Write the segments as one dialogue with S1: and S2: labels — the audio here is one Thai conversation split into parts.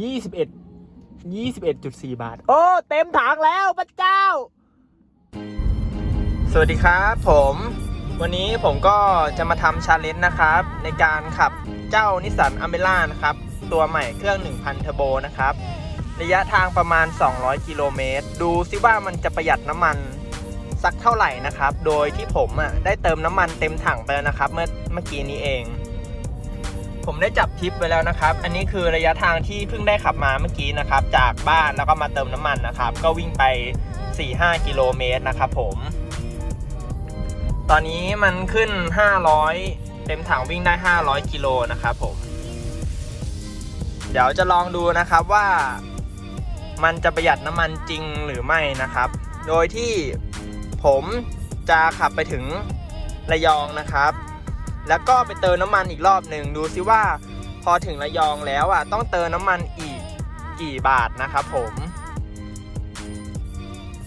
S1: ยี่สิบเอ็ดยี่สิบเอ็ดจุดสี่บาท โอ้ เต็มถังแล้วพระเจ้า สวัสดีครับผม วันนี้ผมก็จะมาทำชาเลนจ์นะครับ ในการขับเจ้านิสสันอเมร่านะครับ ตัวใหม่เครื่อง 1,000เทอร์โบนะครับ ระยะทางประมาณ 200 กิโลเมตร ดูซิว่ามันจะประหยัดน้ำมันสักเท่าไหร่นะครับ โดยที่ผมอะได้เติมน้ำมันเต็มถังไปแล้วนะครับ เมื่อเมื่อกี้นี้เอง ผมได้จับทิปไว้แล้วนะครับ อันนี้คือระยะทางที่เพิ่งได้ขับมาเมื่อกี้นะครับ จากบ้านแล้วก็มาเติมน้ำมันนะครับ ก็วิ่งไป 4-5 กิโลเมตรนะครับผม ตอนนี้มันขึ้น 500 เต็มถังวิ่งได้ 500 กิโลนะครับผม เดี๋ยวจะลองดูนะครับว่ามันจะประหยัดน้ำมันจริงหรือไม่นะครับ โดยที่ผมจะขับไปถึงระยองนะครับ แล้วก็ไปเติมน้ำมันอีกรอบหนึ่งดูซิว่าพอถึงระยองแล้วอะต้องเติมน้ำมันอีกกี่บาทนะครับผม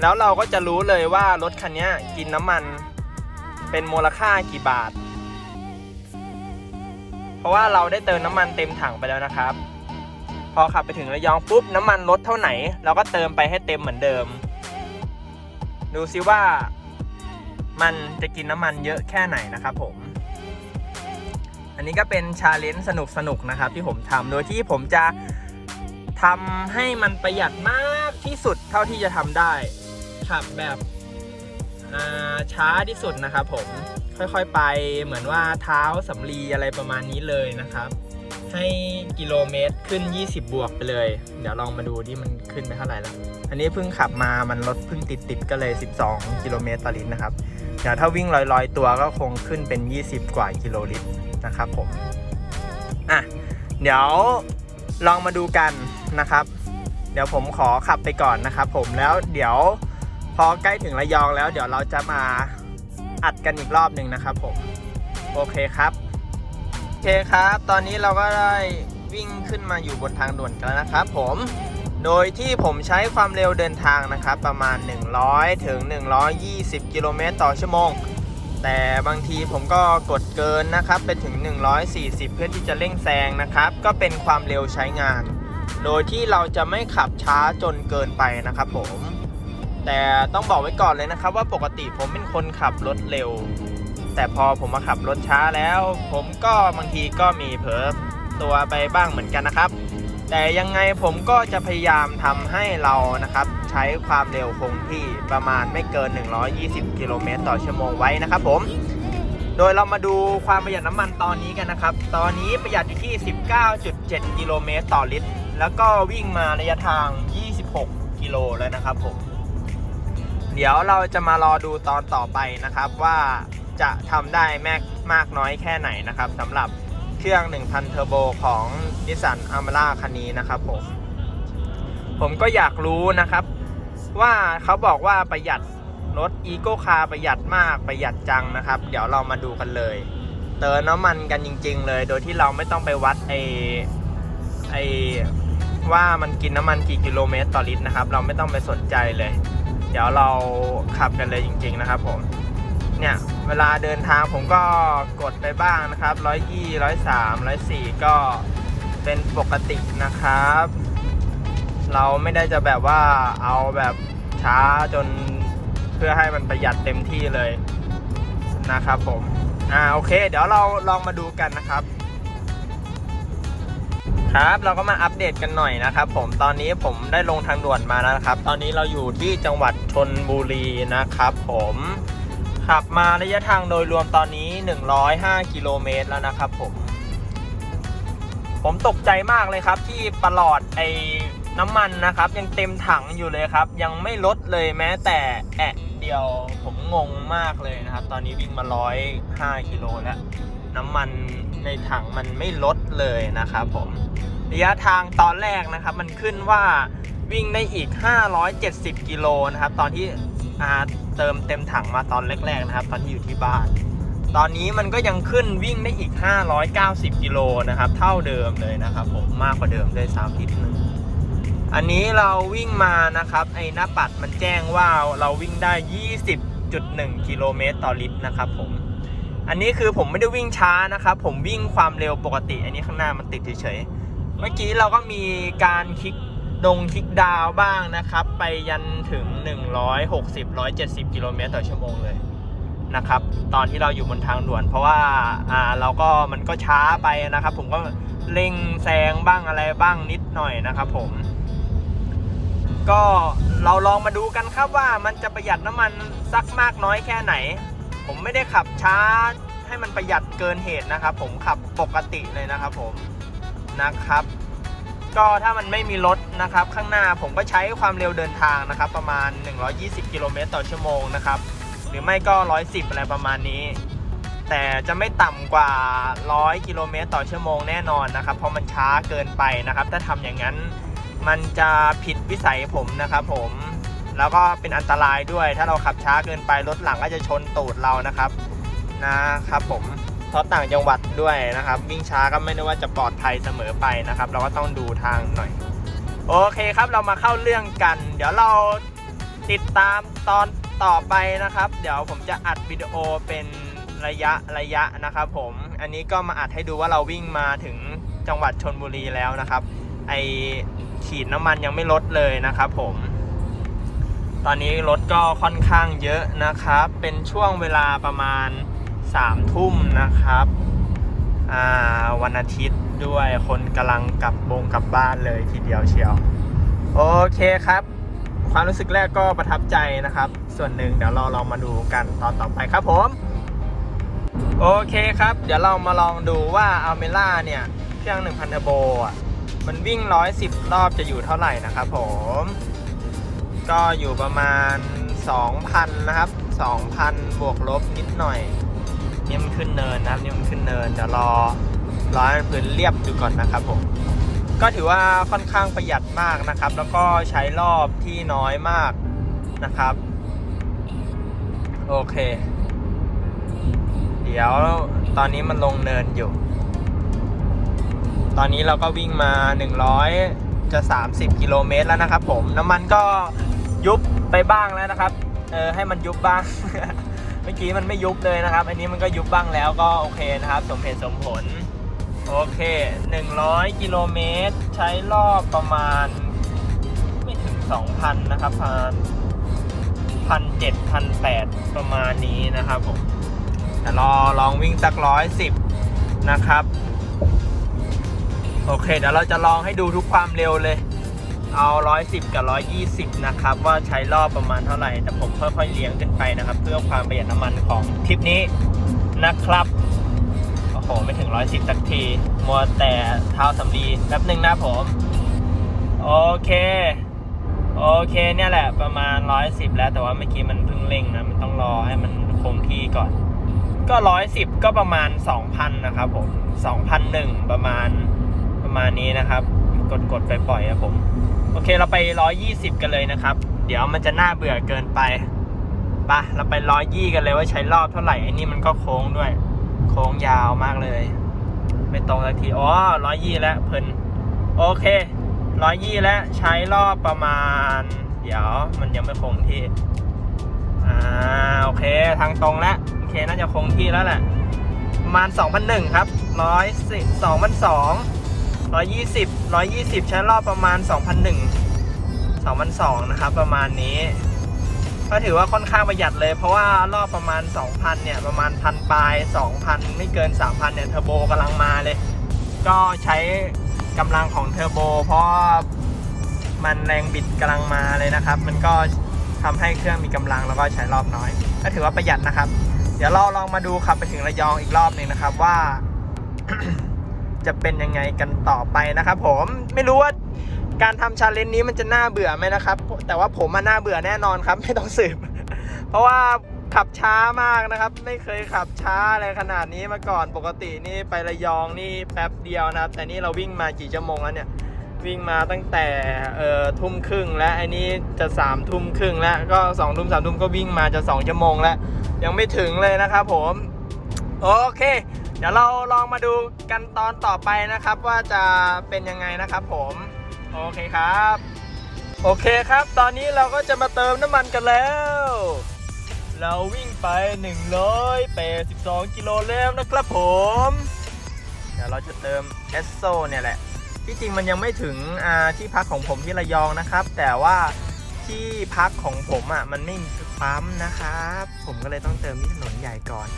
S1: แล้วเราก็จะรู้เลยว่ารถคันนี้กินน้ำมันเป็นมูลค่ากี่บาท เพราะว่าเราได้เติมน้ำมันเต็มถังไปแล้วนะครับ พอขับไปถึงระยองปุ๊บน้ำมันลดเท่าไหน เราก็เติมไปให้เต็มเหมือนเดิม ดูซิว่ามันจะกินน้ำมันเยอะแค่ไหนนะครับผม อันนี้ก็เป็นชาเลนจ์สนุกสนุกๆนะครับที่ผมทำโดยที่ผมจะทำให้มันประหยัดมากที่สุดเท่าที่จะทำได้ขับแบบช้าที่สุดนะครับผมค่อยๆไปเหมือนว่าเท้าสำลีอะไรประมาณนี้เลยนะครับ ให้กิโลเมตรขึ้น 20 บวกไปเลย เดี๋ยวลองมาดูที่มันขึ้นไปเท่าไหร่แล้ว อันนี้เพิ่งขับมามันรถเพิ่งติดติดๆก็เลย 12 กิโลเมตรต่อลิตรนะครับเดี๋ยวถ้าวิ่งลอยๆ ตัวก็คงขึ้นเป็น 20 กว่ากิโลลิตร นะครับผมอะเดี๋ยวลองมาดูกันนะครับ เดี๋ยวผมขอขับไปก่อนนะครับ ผมแล้วเดี๋ยวพอใกล้ถึงระยองแล้ว เดี๋ยวเราจะมาอัดกันอีกรอบหนึ่งนะครับผมโอเคครับโอเคครับ ตอนนี้เราก็ได้วิ่งขึ้นมาอยู่บนทางด่วนกันแล้วนะครับผมโดยที่ผมใช้ความเร็วเดินทางนะครับ ประมาณ 100 ถึง 120 กิโลเมตรต่อชั่วโมง แต่บางทีผมก็กดเกินนะครับไปถึง 140 เพื่อที่จะเร่งแซงนะครับ ก็เป็นความเร็วใช้งาน โดยที่เราจะไม่ขับช้าจนเกินไปนะครับผม แต่ต้องบอกไว้ก่อนเลยนะครับ ว่าปกติผมเป็นคนขับรถเร็ว แต่พอผมมาขับรถช้าแล้ว ผมก็บางทีก็มีเผลอตัวไปบ้างเหมือนกันนะครับ แต่ยังไงผมก็จะพยายามทำให้เรานะครับ ใช้ความเร็วคงที่ประมาณไม่เกิน 120 กิโลเมตรต่อชั่วโมงไว้นะครับผม โดยเรามาดูความประหยัดน้ำมันตอนนี้กันนะครับ ตอนนี้ประหยัดอยู่ที่ 19.7 กิโลเมตรต่อลิตร แล้วก็วิ่งมาระยะทาง 26 กิโลแล้วนะครับผม เดี๋ยวเราจะมารอดูตอนต่อไปนะครับว่าจะทำได้แมกมากน้อยแค่ไหนนะครับสำหรับ เครื่อง 1,000 เทอร์โบของ Nissan a m a r a คันนี้นะครับผม ผมก็อยากรู้นะครับ ว่าเขาบอกว่าประหยัดรถ e c o Car ประหยัดมากประหยัดจังนะครับ เดี๋ยวเรามาดูกันเลย เติมน้ำมันกันจริง ๆ เลย โดยที่เราไม่ต้องไปวัดไอไอว่ามันกินน้ำมันกี่กิโลเมตรต่อลิตรนะครับ เราไม่ต้องไปสนใจเลย เดี๋ยวเราขับกันเลยจริง ๆ นะครับผม เนี่ยเวลาเดินทางผมก็กดไปบ้างนะครับร้อยยี่ร้อยสามร้อยสี่ก็เป็นปกตินะครับ เราไม่ได้จะแบบว่าเอาแบบช้าจนเพื่อให้มันประหยัดเต็มที่เลยนะครับผมอ่าโอเค เดี๋ยวเราลองมาดูกันนะครับ ครับเราก็มาอัปเดตกันหน่อยนะครับ ผมตอนนี้ผมได้ลงทางด่วนมาแล้วนะครับ ตอนนี้เราอยู่ที่จังหวัดชนบุรีนะครับ ผม ขับมาระยะทางโดยรวมตอนนี้ 105 กิโลเมตรแล้วนะครับผม ผมตกใจมากเลยครับที่ประหลอดไอ้น้ำมันนะครับ ยังเต็มถังอยู่เลยครับ ยังไม่ลดเลยแม้แต่แอะเดียวผมงงมากเลยนะครับ ตอนนี้วิ่งมา 105 กิโลแล้ว น้ำมันในถังมันไม่ลดเลยนะครับผมระยะทางตอนแรกนะครับ มันขึ้นว่าวิ่งได้อีก 570 กิโลนะครับ ตอนที่ อาเติมเต็มถังมาตอนแรกๆนะครับ ตอนที่อยู่ที่บ้าน ตอนนี้มันก็ยังขึ้นวิ่งได้อีก 590 กิโลนะครับ เท่าเดิมเลยนะครับผมมากกว่าเดิมด้วยซ้ำนิดนึงอันนี้เราวิ่งมานะครับไอ้หน้าปัดมันแจ้งว่าเราวิ่งได้ 20.1 กิโลเมตรต่อลิตรนะครับผมอันนี้คือผมไม่ได้วิ่งช้านะครับ ผมวิ่งความเร็วปกติ อันนี้ข้างหน้ามันติดเฉยๆเมื่อกี้เราก็มีการคลิก ดงคลิกดาวบ้างนะครับ ไปยันถึง 160 170 กิโลเมตรต่อชั่วโมงเลยนะครับ ตอนที่เราอยู่บนทางด่วน เพราะว่าอ่าเราก็มันก็ช้าไปนะครับ ผมก็เร่งแซงบ้างอะไรบ้างนิดหน่อยนะครับ ผม ก็เราลองมาดูกันครับว่ามันจะประหยัดน้ำมันสักมากน้อยแค่ไหน ผมไม่ได้ขับช้าให้มันประหยัดเกินเหตุนะครับ ผมขับปกติเลยนะครับ ผมนะครับ ก็ถ้ามันไม่มีรถนะครับ ข้างหน้าผมก็ใช้ความเร็วเดินทางนะครับ ประมาณ 120 กิโลเมตรต่อชั่วโมงนะครับ หรือไม่ก็ 110 อะไรประมาณนี้ แต่จะไม่ต่ำกว่า 100 กิโลเมตรต่อชั่วโมงแน่นอนนะครับ เพราะมันช้าเกินไปนะครับ ถ้าทำอย่างนั้นมันจะผิดวิสัยผมนะครับผม แล้วก็เป็นอันตรายด้วย ถ้าเราขับช้าเกินไปรถหลังก็จะชนตูดเรานะครับนะครับผม เพราะต่างจังหวัดด้วยนะครับ วิ่งช้าก็ไม่ได้ว่าจะปลอดภัยเสมอไปนะครับ เราก็ต้องดูทางหน่อย โอเคครับเรามาเข้าเรื่องกัน เดี๋ยวเราติดตามตอนต่อไปนะครับ เดี๋ยวผมจะอัดวิดีโอเป็นระยะระยะนะครับ ผมอันนี้ก็มาอัดให้ดูว่าเราวิ่งมาถึงจังหวัดชนบุรีแล้วนะครับ ไอขีดน้ำมันยังไม่ลดเลยนะครับ ผม ตอนนี้รถก็ค่อนข้างเยอะนะครับ เป็นช่วงเวลาประมาณ 3ทุ่มนะครับอ่าวันอาทิตย์ด้วยคนกำลังกลับบงกลับบ้านเลยทีเดียวเชียว โอเคครับ ความรู้สึกแรกก็ประทับใจนะครับ ส่วนหนึ่งเดี๋ยวเราลองมาดูกันตอนต่อไปครับผม โอเคครับ เดี๋ยวเรามาลองดูว่าอัลเมล่าเนี่ย เครื่อง1,000เทอร์โบอะมันวิ่ง 110 รอบจะอยู่เท่าไหร่นะครับผม ก็อยู่ประมาณ 2,000 นะครับ 2,000 บวกลบนิดหน่อย นี่มันขึ้นเนินนะครับนี่มันขึ้นเนินเดี๋ยวรอรอให้มันพื้นเรียบดูก่อนนะครับผมก็ถือว่าค่อนข้างประหยัดมากนะครับ แล้วก็ใช้รอบที่น้อยมากนะครับ โอเค เดี๋ยวตอนนี้มันลงเนินอยู่ ตอนนี้เราก็วิ่งมา 100 จะ 30 กิโลเมตรแล้วนะครับผม น้ำมันก็ยุบไปบ้างแล้วนะครับ เออให้มันยุบบ้าง เมื่อกี้มันไม่ยุบเลยนะครับ อันนี้มันก็ยุบบ้างแล้วก็โอเคนะครับ สมเหตุสมผล โอเค 100 กิโลเมตร ใช้รอบประมาณ ไม่ถึง 2,000 นะครับประมาณพันเจ็ดพันแปดประมาณนี้นะครับผมแต่รอลองวิ่งสักร้อยสิบนะครับ โอเคเดี๋ยวเราจะลองให้ดูทุกความเร็วเลย เอาร้อยสิบกับร้อยยี่สิบนะครับ ว่าใช้รอบประมาณเท่าไหร่ แต่ผมค่อยๆเลี้ยงขึ้นไปนะครับ เพื่อความประหยัดน้ำมันของทริปนี้นะครับ โอ้โห ไม่ถึงร้อยสิบสักที มัวแต่เท้าสำลีแป๊บหนึ่งนะผม โอเค โอเคเนี่ยแหละประมาณร้อยสิบแล้วแต่ว่าเมื่อกี้มันเพิ่งเร่งนะ มันต้องรอให้มันคงที่ก่อน ก็ร้อยสิบก็ประมาณสองพันนะครับผมสองพันหนึ่งประมาณประมาณนี้นะครับกดกดไปปล่อยครับผม โอเคเราไปร้อยี่สิบกันเลยนะครับ เดี๋ยวมันจะน่าเบื่อเกินไปปะเราไปร้อยยี่กันเลยว่าใช้รอบเท่าไหร่ไอ้นี่มันก็โค้งด้วย โค้งยาวมากเลย ไม่ตรงสักทีอ๋อร้อยยี่แล้วเพลินโอเคร้อยยี่แล้วใช้รอบประมาณ เดี๋ยวมันยังไม่คงที่อ่าโอเคทางตรงแล้วโอเคน่าจะคงที่แล้วแหละประมาณ2,001ครับร้อยสิบสองพันสอง ร้อยยี่สิบร้อยยี่สิบใช้รอบประมาณ 2,001 2,002นะครับ ประมาณนี้ ก็ถือว่าค่อนข้างประหยัดเลย เพราะว่ารอบประมาณ 2,000 เนี่ย ประมาณพันปลาย 2,000 ไม่เกิน 3,000 เนี่ย เทอร์โบกำลังมาเลย ก็ใช้กำลังของเทอร์โบ เพราะมันแรงบิดกำลังมาเลยนะครับ มันก็ทำให้เครื่องมีกำลังแล้วก็ใช้รอบน้อย ก็ถือว่าประหยัดนะครับ เดี๋ยวเราลองมาดูขับไปถึงระยองอีกรอบหนึ่งนะครับว่า จะเป็นยังไงกันต่อไปนะครับผมไม่รู้ว่าการทำชาเลนจ์นี้มันจะน่าเบื่อไหมนะครับ แต่ว่าผมมาน่าเบื่อแน่นอนครับ ไม่ต้องสืบ เพราะว่าขับช้ามากนะครับ ไม่เคยขับช้าอะไรขนาดนี้มาก่อนปกตินี่ไประยองนี่แป๊บเดียวนะครับ แต่นี่เราวิ่งมากี่ชั่วโมงแล้วเนี่ยวิ่งมาตั้งแต่เอ่อทุ่มครึ่งและไอ้นี่จะสามทุ่มครึ่งแล้วก็สองทุ่มสามทุ่มก็วิ่งมาจะสองชั่วโมงแล้ว ยังไม่ถึงเลยนะครับผม โอเค ดี๋ยวเราลองมาดูกันตอนต่อไปนะครับ ว่าจะเป็นยังไงนะครับผม โอเคครับ โอเคครับ ตอนนี้เราก็จะมาเติมน้ำมันกันแล้ว เราวิ่งไป 182 กิโลแล้วนะครับผม เดี๋ยวเราจะเติมเอสโซเนี่ยแหละ ที่จริงมันยังไม่ถึงที่พักของผมที่ระยองนะครับ แต่ว่าที่พักของผมอะมันไม่มีปั๊มนะครับ ผมก็เลยต้องเติมที่ถนนใหญ่ก่อน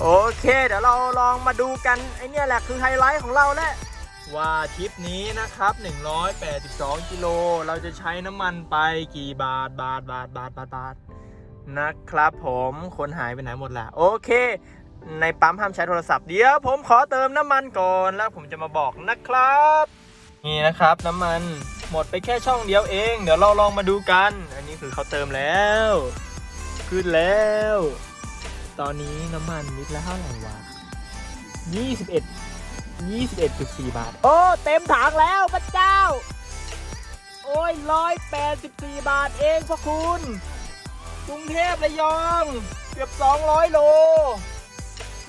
S1: โอเคเดี๋ยวเราลองมาดูกันไอเนี่ยแหละคือไฮไลท์ของเราแหละว่าทริปนี้นะครับ 182 กิโล เราจะใช้น้ำมันไปกี่บาทบาทบาทบาทบาทบาทนะครับผมคนหายไปไหนหมดละโอเค ในปั๊มห้ามใช้โทรศัพท์เดี๋ยวผมขอเติมน้ำมันก่อนแล้วผมจะมาบอกนะครับ นี่นะครับน้ำมันหมดไปแค่ช่องเดียวเอง เดี๋ยวเราลองมาดูกัน อันนี้คือเขาเติมแล้ว ขึ้นแล้ว ตอนนี้น้ำมันลิตรละเท่าไหร่วะ21 21.4บาท โอ้ เต็มถังแล้วพระเจ้า โอ้ย184บาทเองพ่อคุณกรุงเทพระยองเกือบ200โล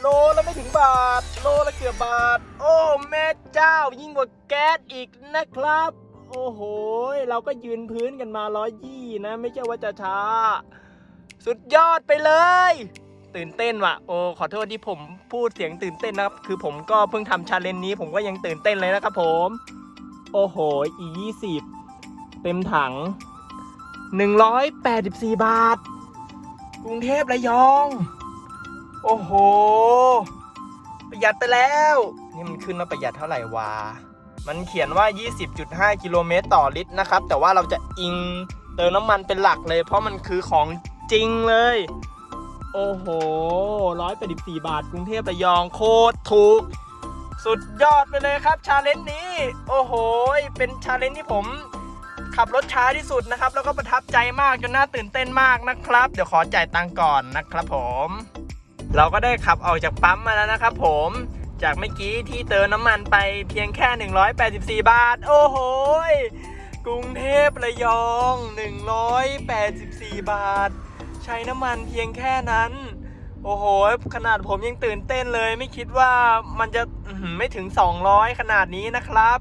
S1: โลละไม่ถึงบาท โลละเกือบบาท โอ้แม่เจ้ายิ่งกว่าแก๊สอีกนะครับ โอ้โห เราก็ยืนพื้นกันมาร้อยยี่นะ ไม่ใช่ว่าจะช้า สุดยอดไปเลย ตื่นเต้นว่ะโอ้ขอโทษที่ผมพูดเสียงตื่นเต้นนะครับ คือผมก็เพิ่งทำชาเลนจ์นี้ ผมก็ยังตื่นเต้นเลยนะครับผม โอ้โหอียี่สิบเต็มถัง 184 บาท กรุงเทพระยอง โอ้โห ประหยัดไปแล้ว นี่มันขึ้นมาประหยัดเท่าไหร่วะมันเขียนว่า 20.5 กิโลเมตรต่อลิตรนะครับ แต่ว่าเราจะอิงเติมน้ำมันเป็นหลักเลย เพราะมันคือของจริงเลย โอ้โห184บาทกรุงเทพระยองโคตรถูก สุดยอดไปเลยครับชาเลนจ์นี้ โอ้โห เป็นชาเลนจ์ที่ผมขับรถช้าที่สุดนะครับ แล้วก็ประทับใจมากจนน่าตื่นเต้นมากนะครับ เดี๋ยวขอจ่ายตังค์ก่อนนะครับผม เราก็ได้ขับออกจากปั๊มมาแล้วนะครับผมจากเมื่อกี้ที่เติมน้ำมันไปเพียงแค่ 184 บาท โอ้โหกรุงเทพระยอง 184 บาท ใช้น้ำมันเพียงแค่นั้น โอ้โห ขนาดผมยังตื่นเต้นเลย ไม่คิดว่ามันจะไม่ถึง 200 ขนาดนี้นะครับ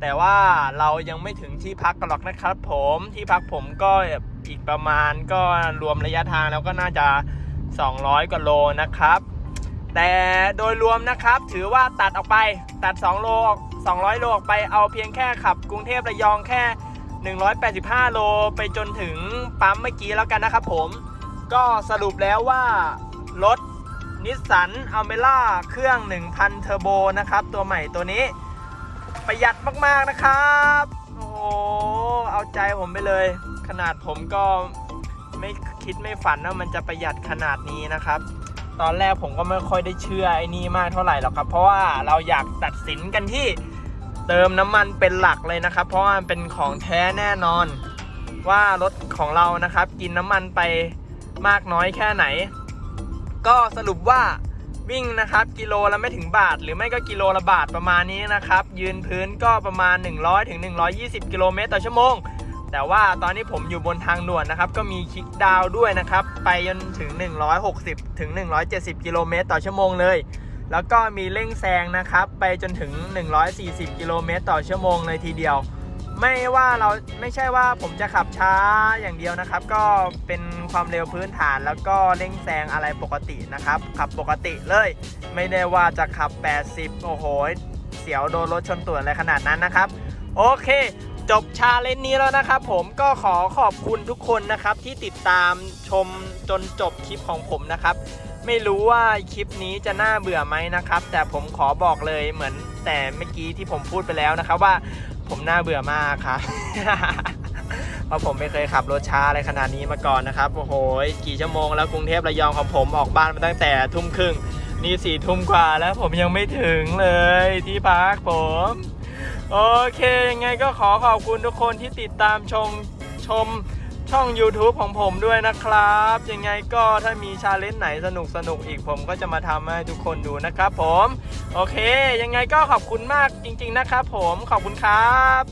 S1: แต่ว่าเรายังไม่ถึงที่พักกันหรอกนะครับ ผมที่พักผมก็อีกประมาณก็รวมระยะทางแล้วก็น่าจะ 200กว่าโลนะครับ แต่โดยรวมนะครับถือว่าตัดออกไปตัด 2 โลออก200 โลออกไปเอาเพียงแค่ขับกรุงเทพระยองแค่ 185 โลไปจนถึงปั๊มเมื่อกี้แล้วกันนะครับผม ก็สรุปแล้วว่า รถนิสสันอัลเมล่าเครื่อง 1,000 เทอร์โบนะครับ ตัวใหม่ตัวนี้ ประหยัดมาก ๆ นะครับ โอ้โหเอาใจผมไปเลย ขนาดผมก็ไม่คิดไม่ฝันว่ามันจะประหยัดขนาดนี้นะครับ ตอนแรกผมก็ไม่ค่อยได้เชื่อไอ้นี่มากเท่าไหร่หรอกครับ เพราะว่าเราอยากตัดสินกันที่เติมน้ำมันเป็นหลักเลยนะครับ เพราะว่ามันเป็นของแท้แน่นอนว่ารถของเรานะครับ กินน้ำมันไป มากน้อยแค่ไหน ก็สรุปว่าวิ่งนะครับกิโลละไม่ถึงบาท หรือไม่ก็กิโลละบาทประมาณนี้นะครับ ยืนพื้นก็ประมาณ 100ถึง120กิโลเมตรต่อชั่วโมง แต่ว่าตอนนี้ผมอยู่บนทางด่วนนะครับ ก็มีคลิกดาวด้วยนะครับ ไปจนถึง 160ถึง170 กิโลเมตรต่อชั่วโมงเลย แล้วก็มีเร่งแซงนะครับ ไปจนถึง 140 กิโลเมตรต่อชั่วโมงเลยทีเดียว ไม่ว่าเราไม่ใช่ว่าผมจะขับช้าอย่างเดียวนะครับ ก็เป็นความเร็วพื้นฐานแล้วก็เร่งแซงอะไรปกตินะครับ ขับปกติเลย ไม่ได้ว่าจะขับ 80 โอ้โห เสียวโดนรถชนต่วนอะไรขนาดนั้นนะครับ โอเค จบชาเลนจ์นี้แล้วนะครับ ผมก็ขอขอบคุณทุกคนนะครับ ที่ติดตามชมจนจบคลิปของผมนะครับ ไม่รู้ว่าคลิปนี้จะน่าเบื่อไหมนะครับ แต่ผมขอบอกเลยเหมือนแต่เมื่อกี้ที่ผมพูดไปแล้วนะครับว่า ผมน่าเบื่อมากครับ เพราะผมไม่เคยขับรถช้าอะไรขนาดนี้มาก่อนนะครับ โอ้โห กี่ชั่วโมงแล้วกรุงเทพระยองของผมออกบ้านมาตั้งแต่ทุ่มครึ่ง นี่สี่ทุ่มกว่าแล้วผมยังไม่ถึงเลยที่พักผม โอเคยังไงก็ขอขอบคุณทุกคนที่ติดตามชมชม ช่อง YouTube ของผมด้วยนะครับ ยังไงก็ถ้ามีชาเลนจ์ไหนสนุกสนุกอีกผมก็จะมาทำให้ทุกคนดูนะครับผม โอเค ยังไงก็ขอบคุณมากจริง ๆ นะครับผมขอบคุณครับ